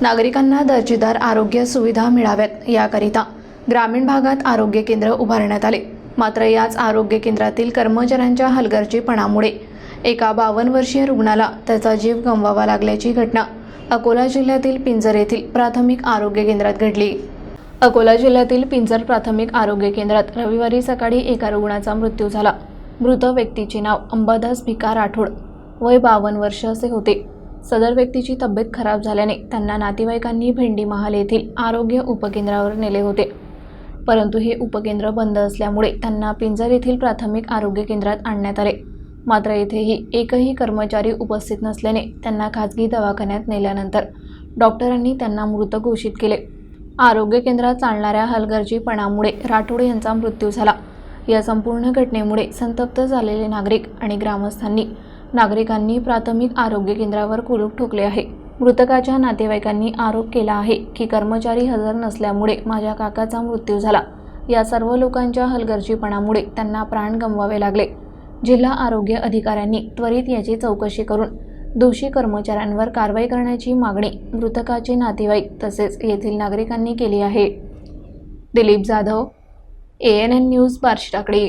नागरिकांना दर्जेदार आरोग्य सुविधा मिळाव्यात याकरिता ग्रामीण भागात आरोग्य केंद्र उभारण्यात आले. मात्र याच आरोग्य केंद्रातील कर्मचाऱ्यांच्या हलगर्जीपणामुळे एका बावन्न वर्षीय रुग्णाला त्याचा जीव गमवावा लागल्याची घटना अकोला जिल्ह्यातील पिंजर येथील प्राथमिक आरोग्य केंद्रात घडली. अकोला जिल्ह्यातील पिंजर प्राथमिक आरोग्य केंद्रात रविवारी सकाळी एका रुग्णाचा मृत्यू झाला. मृत व्यक्तीचे नाव अंबादास भिका राठोड. वय बावन्न वर्ष असे होते. सदर व्यक्तीची तब्येत खराब झाल्याने त्यांना नातेवाईकांनी भेंडी महाल येथील आरोग्य उपकेंद्रावर नेले होते. परंतु हे उपकेंद्र बंद असल्यामुळे त्यांना पिंजर येथील प्राथमिक आरोग्य केंद्रात आणण्यात आले. मात्र येथेही एकही कर्मचारी उपस्थित नसल्याने त्यांना खाजगी दवाखान्यात नेल्यानंतर डॉक्टरांनी त्यांना मृत घोषित केले. आरोग्य केंद्रात चालणाऱ्या हलगर्जीपणामुळे राठोड यांचा मृत्यू झाला. या संपूर्ण घटनेमुळे संतप्त झालेले नागरिक आणि ग्रामस्थांनी नागरिकांनी प्राथमिक आरोग्य केंद्रावर कुलूप ठोकले आहे. मृतकाच्या नातेवाईकांनी आरोप केला आहे की कर्मचारी हजर नसल्यामुळे माझ्या काकाचा मृत्यू झाला. या सर्व लोकांच्या हलगर्जीपणामुळे त्यांना प्राण गमवावे लागले. जिल्हा आरोग्य अधिकाऱ्यांनी त्वरित याची चौकशी करून दोषी कर्मचाऱ्यांवर कारवाई करण्याची मागणी मृतकाचे नातेवाईक तसेच येथील नागरिकांनी केली आहे. Dilip Jadhav A N N news बार्शीटाकडी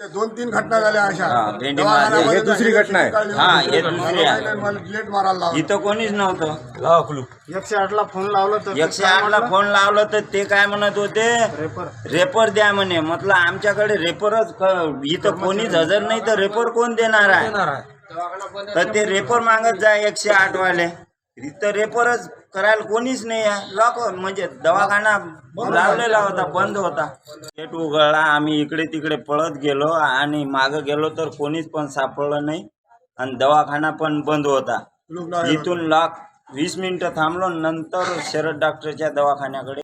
दोन तीन घटना झाल्या अशा. हा, भेंडी दवाखान्यामध्ये मारली. हे दुसरी घटना आहे. हा, हे दुसरी लेट मारायला लावला. इथं कोणीच नव्हतं. एकशे आठला फोन लावला तर एकशे आठला फोन लावला तर ते काय म्हणत होते? रेपर रेपर द्या म्हणे. म्हटलं आमच्याकडे रेपरच क- इथं कोणीच हजर नाही तर रेपर कोण देणार आहे? तर ते रेपर मागत जा एकशे आठ वाले इथं रेपरच करायला कोणीच नाही आहे. लॉक म्हणजे दवाखाना लावलेला होता बंद होता. गेट उघडला आम्ही इकडे तिकडे पळत गेलो आणि मागं गेलो तर कोणीच पण सापडलं नाही आणि दवाखाना पण बंद होता. इथून लॉक वीस मिनिटं थांबलो नंतर शरद डॉक्टरच्या दवाखान्याकडे